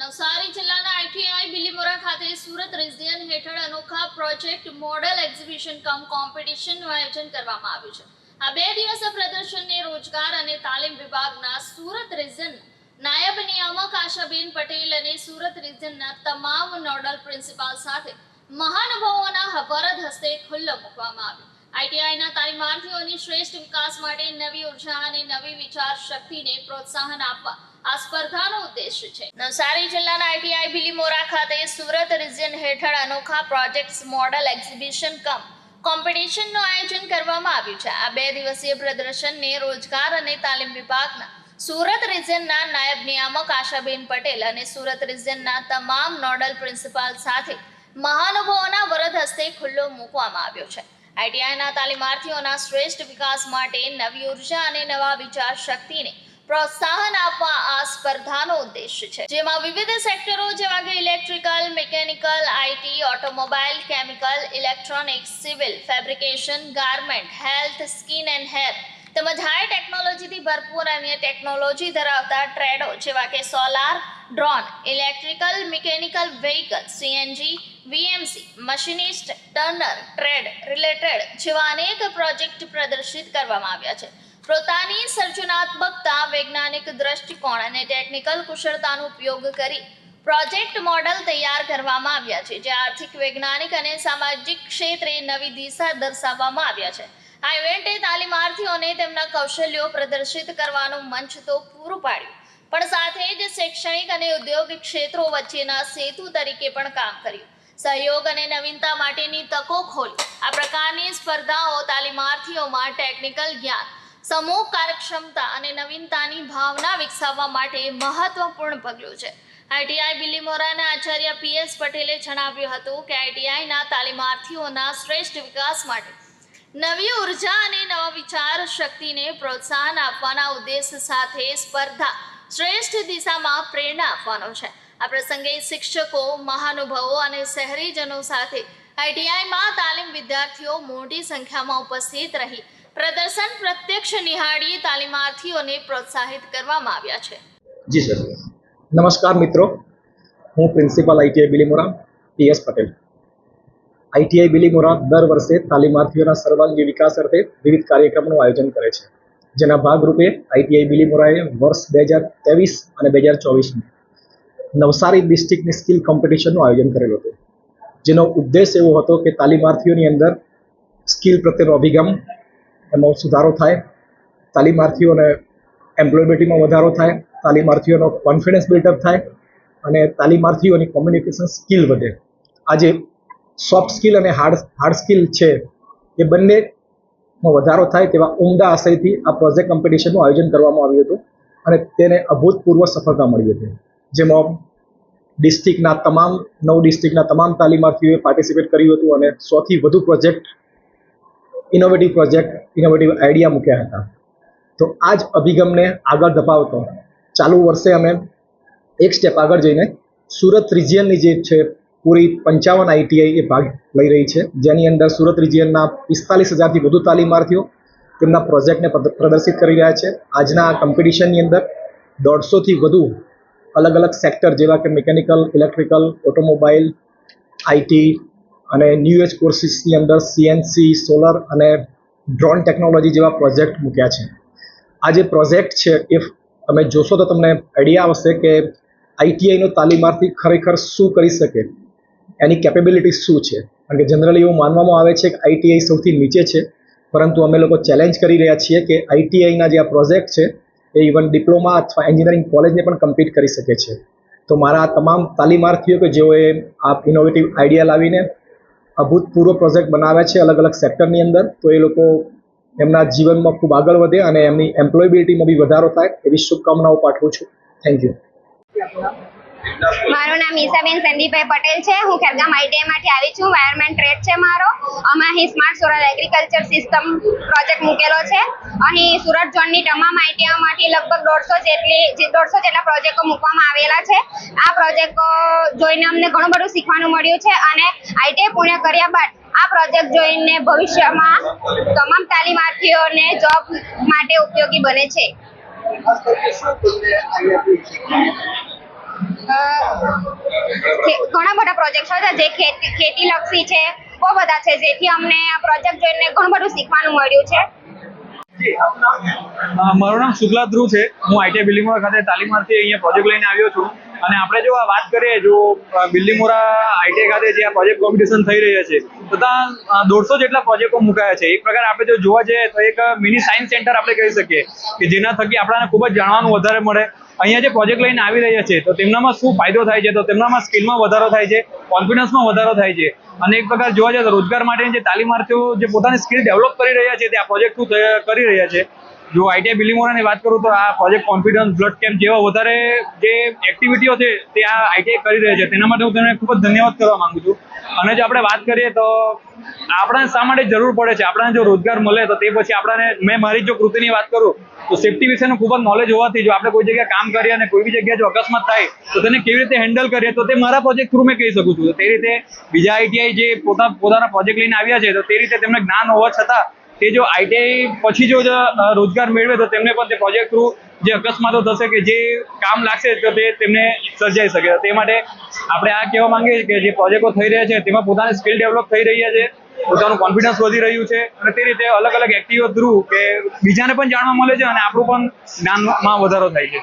નવસારી જિલ્લાના આઈટીઆઈ બિલીમોરા ખાતે સુરત રિઝિયન હેઠળ અનોખા પ્રોજેક્ટ મોડલ એક્ઝિબિશન કમ કોમ્પિટિશનનું આયોજન કરવામાં આવ્યું છે. આ બે દિવસીય પ્રદર્શનને રોજગાર અને તાલીમ વિભાગના સુરત રિઝિયન નાયબ નિયામક આશાબેન પટેલ અને સુરત રિઝિયનના તમામ નોડલ પ્રિન્સિપાલ સાથે મહાનુભાવોના વરદ હસ્તે ખુલ્લો મૂકવામાં આવ્યો. આઈટીઆઈના તાલીમાર્થીઓની શ્રેષ્ઠ વિકાસ માટે નવી ઊર્જા અને નવી વિચાર શક્તિને પ્રોત્સાહન આપવા આ સ્પર્ધાનો ઉદ્દેશ છે. નવસારી જિલ્લાના આઈટીઆઈ ભીલીમોરા ખાતે સુરત રિજિયન હેઠળ અનોખા પ્રોજેક્ટ્સ મોડલ એક્ઝિબિશન કમ કોમ્પિટિશનનું આયોજન કરવામાં આવ્યું છે. આ બે દિવસીય પ્રદર્શનને રોજગાર અને તાલીમ વિભાગના સુરત રિજિયનના નાયબ નિયામક આશાબેન પટેલ અને સુરત રિજિયનના તમામ નોડલ પ્રિન્સિપાલ સાથે મહાનુભાવોના વરદ હસ્તે ખુલ્લો મૂકવામાં આવ્યો છે. આઈટીઆઈના તાલીમાર્થીઓના શ્રેષ્ઠ વિકાસ માટે નવી ઊર્જા અને નવા વિચાર શક્તિને પ્રોત્સાહન આપવા આ સ્પર્ધાનો ઉદ્દેશ છે. જેમાં વિવિધ સેક્ટરો જેવા કે electrical, mechanical, IT, automobile, chemical, electronics, civil, fabrication, garment, health, skin and hair તેમજ હાઈ ટેકનોલોજીથી ભરપૂર અન્ય ટેકનોલોજી ધરાવતા ટ્રેડો જેવા કે solar drone electrical mechanical vehicle CNG VMC machinist turner trade related જેવા અનેક પ્રોજેક્ટ પ્રદર્શિત કરવામાં આવ્યા છે. પોતાની સર્જનાત્મકતા, વૈજ્ઞાનિક દ્રષ્ટિકોણ અને ટેકનિકલ કુશળતાનો ઉપયોગ કરી પ્રોજેક્ટ મોડલ તૈયાર કરવામાં આવ્યા છે, જે આર્થિક, વૈજ્ઞાનિક અને સામાજિક ક્ષેત્રે નવી દિશા દર્શાવવામાં આવ્યા છે. આ ઇવેન્ટે તાલીમાર્થીઓને તેમના કૌશલ્યો પ્રદર્શિત કરવાનું મંચ તો પૂરું પાડ્યું. પણ સાથે જ શૈક્ષણિક અને ઉદ્યોગિક ક્ષેત્રો વચ્ચેના સેતુ તરીકે પણ કામ કર્યું. સહયોગ અને નવીનતા માટેની તકો ખોલી. આ પ્રકારની સ્પર્ધાઓ તાલીમાર્થીઓમાં ટેકનિકલ જ્ઞાન, સમૂહ કાર્યક્ષમતા અને નવીનતાની ભાવના વિકસાવવા માટે મહત્વપૂર્ણ પગલું છે. આઈટીઆઈ બિલીમોરાના આચાર્ય પીએસ પટેલે જણાવ્યું હતું કે આઈટીઆઈના તાલીમાર્થીઓના શ્રેષ્ઠ વિકાસ માટે નવી ઊર્જા અને નવા વિચાર શક્તિને પ્રોત્સાહન આપવાના ઉદ્દેશ સાથે સ્પર્ધા શ્રેષ્ઠ દિશામાં પ્રેરણા આપવાનો છે. આ પ્રસંગે શિક્ષકો, મહાનુભાવો અને શહેરીજનો સાથે આઈટીઆઈમાં તાલીમ વિદ્યાર્થીઓ મોટી સંખ્યામાં ઉપસ્થિત રહી. પ્રદર્શન પ્રત્યક્ષ નિહાળી તાલીમાર્થીઓને પ્રોત્સાહિત કરવામાં આવ્યા છે. જી સર. નમસ્કાર મિત્રો. હું principal ITI Bilimora P S Patel. ITI Bilimora દર વર્ષે તાલીમાર્થીઓના સર્વાંગી વિકાસ અર્થે વિવિધ કાર્યક્રમોનું આયોજન કરે છે. જેના ભાગરૂપે આઈટીઆઈ બિલીમોરાએ વર્ષ બે હજાર ત્રેવીસ અને બે હજાર ચોવીસમાં નવસારી ડિસ્ટ્રિક્ટની સ્કિલ કોમ્પિટિશનનું આયોજન કરેલું હતું. જેનો ઉદ્દેશ એવો હતો કે તાલીમાર્થીઓની અંદર સ્કિલ પ્રત્યેનો અભિગમ એમાં સુધારો થાય તાલીમાર્થીઓને એમ્પ્લોયબિલિટીમાં વધારો થાય, તાલીમાર્થીઓનો કોન્ફિડન્સ બિલ્ડઅપ થાય અને તાલીમાર્થીઓની કોમ્યુનિકેશન સ્કિલ વધે. આજે સોફ્ટ સ્કિલ અને હાર્ડ હાર્ડ સ્કિલ છે, એ બંનેમાં વધારો થાય તેવા ઉમદા આશયથી આ પ્રોજેક્ટ કોમ્પિટિશનનું આયોજન કરવામાં આવ્યું હતું અને તેને અભૂતપૂર્વ સફળતા મળી હતી. જેમાં ડિસ્ટ્રિક્ટના તમામ, નવ ડિસ્ટ્રિક્ટના તમામ તાલીમાર્થીઓએ પાર્ટિસિપેટ કર્યું હતું અને સૌથી વધુ project innovative project innovative idea મૂક્યા હતા. તો આ જ અભિગમને આગળ ધપાવતો, ચાલુ વર્ષે અમે એક સ્ટેપ આગળ જઈને સુરત રિજિયનની જે છે પૂરી પંચાવન આઈટીઆઈ એ ભાગ લઈ રહી છે. જેની અંદર સુરત રિજિયનના પિસ્તાલીસ હજારથી વધુ તાલીમાર્થીઓ તેમના પ્રોજેક્ટને પ્રદર્શિત કરી રહ્યા છે. આજના કોમ્પિટિશનની અંદર દોઢસોથી વધુ અલગ અલગ સેક્ટર જેવા કે મિકેનિકલ ઇલેક્ટ્રિકલ ઓટોમોબાઈલ આઈટી અને ન્યૂ એજ કોર્સિસની અંદર સીએનસી સોલર અને ડ્રોન ટેકનોલોજી જેવા પ્રોજેક્ટ મૂક્યા છે. આ જે પ્રોજેક્ટ છે, એ તમે જોશો તો તમને આઈડિયા આવશે કે આઈટીઆઈનો તાલીમાર્થી ખરેખર શું કરી શકે? એની કેપેબિલિટી શું છે? કારણ કે જનરલી એવું માનવામાં આવે છે કે આઈટીઆઈ સૌથી નીચે છે. પરંતુ અમે લોકો ચેલેન્જ કરી રહ્યા છીએ કે આઈટીઆઈના જે આ પ્રોજેક્ટ છે, એ ઇવન ડિપ્લોમા અથવા એન્જિનિયરિંગ કોલેજને પણ કમ્પીટ કરી શકે છે. તો મારા આ તમામ તાલીમાર્થીઓ કે જેઓએ આ ઇનોવેટિવ આઈડિયા લાવીને અભૂતપૂર્વ પ્રોજેક્ટ બનાવ્યા છે અલગ અલગ સેક્ટરની અંદર, તો એ લોકો એમના જીવનમાં ખૂબ આગળ વધે અને એમની એમ્પ્લોયબિલિટીમાં બી વધારો થાય એવી શુભકામનાઓ પાઠવું છું. થેન્ક યુ મારું નામ ઈસાબેન સંદીપભાઈ પટેલ છે. હું ખેરગામ આઈટીઆઈમાંથી આવી છું. વાયરમેન ટ્રેડ છે મારો. અમે અહીં smart solar agriculture system project મૂકેલો છે. અહીં સુરત ઝોનની તમામ આઈટીઆઈમાંથી લગભગ દોઢસો જેટલી દોઢસો જેટલા પ્રોજેક્ટો મૂકવામાં આવેલા છે. આ પ્રોજેક્ટો જોઈને અમને ઘણું બધું શીખવાનું મળ્યું છે અને આઈટીઆઈ પૂર્ણ કર્યા બાદ આ પ્રોજેક્ટ જોઈને ભવિષ્યમાં તમામ તાલીમાર્થીઓને જોબ માટે ઉપયોગી બને છે. ઘણા બધા પ્રોજેક્ટ છે, જે ખેતી લક્ષી છે, બહુ બધા છે, જેથી અમને આ પ્રોજેક્ટ જોઈને ઘણું બધું શીખવાનું મળ્યું છે. મારું નામ શુક્લા ધ્રુવ છે. હું આઈટીઆઈ બિલ્લીમોરા ખાતે તાલીમાર્થી અહીંયા પ્રોજેક્ટ લઈને આવ્યો છું. અને આપણે જો આ વાત કરીએ, જો બિલ્લીમોરા આઈટીઆઈ ખાતે જે આ પ્રોજેક્ટ કોમ્પિટિશન થઈ રહ્યા છે, તો ત્યાં દોઢસો જેટલા પ્રોજેક્ટો મુકાયા છે. એક પ્રકાર આપણે જો જોવા જઈએ, તો એક મિની સાયન્સ સેન્ટર આપણે કહી શકીએ, કે જેના થકી આપણને ખૂબ જ જાણવાનું વધારે મળે. અહીંયા જે પ્રોજેક્ટ લઈને આવી રહ્યા છે, તો તેમનામાં શું ફાયદો થાય છે? તો તેમનામાં સ્કિલમાં વધારો થાય છે કોન્ફિડન્સમાં વધારો થાય છે, અને એક પ્રકાર જોવા જાય તો રોજગાર માટેની જે તાલીમાર્થીઓ જે પોતાની સ્કિલ ડેવલપ કરી રહ્યા છે, તે આ પ્રોજેક્ટ થ્રુ કરી રહ્યા છે. જો આઈટીઆઈ બિલિમોરાની વાત કરું તો આ પ્રોજેક્ટ કોન્ફિડન્સ બ્લડ કેમ્પ જેવા વધારે જે એક્ટિવિટીઓ છે તે આ આઈટીઆઈ કરી રહ્યા છે. તેના માટે હું તેમને ખૂબ જ ધન્યવાદ કરવા માંગુ છું. અને જો આપણે વાત કરીએ તો આપણને શા માટે જરૂર પડે છે? આપણને જો રોજગાર મળે તો તે પછી આપણને, મેં મારી જો કૃતિની વાત કરું, તો સેફટી વિશેનું ખૂબ જ નોલેજ હોવાથી જો આપણે કોઈ જગ્યાએ કામ કરીએ અને કોઈ બી જગ્યાએ જો અકસ્માત થાય, તો તેને કેવી રીતે હેન્ડલ કરીએ? તો તે મારા પ્રોજેક્ટ થ્રુ મેં કહી શકું છું. તે રીતે બીજા આઈટીઆઈ જે પોતા, પોતાના પ્રોજેક્ટ લઈને આવ્યા છે, તો તે રીતે તેમને જ્ઞાન હોવા છતાં તે જો આઈટીઆઈ પછી જો રોજગાર મેળવે તો તેમને પણ તે પ્રોજેક્ટ થ્રુ જે અકસ્માતો થશે કે જે કામ લાગશે તો તે તેમને સર્જાઈ શકે. તે માટે આપણે આ કહેવા માંગીએ છીએ કે જે પ્રોજેક્ટો થઈ રહ્યા છે તેમાં પોતાની સ્કિલ ડેવલપ થઈ રહ્યા છે, પોતાનું કોન્ફિડન્સ વધી રહ્યું છે અને તે રીતે અલગ અલગ એક્ટિવો થ્રુ કે બીજાને પણ જાણવા મળે છે અને આપણું પણ જ્ઞાનમાં વધારો થાય છે.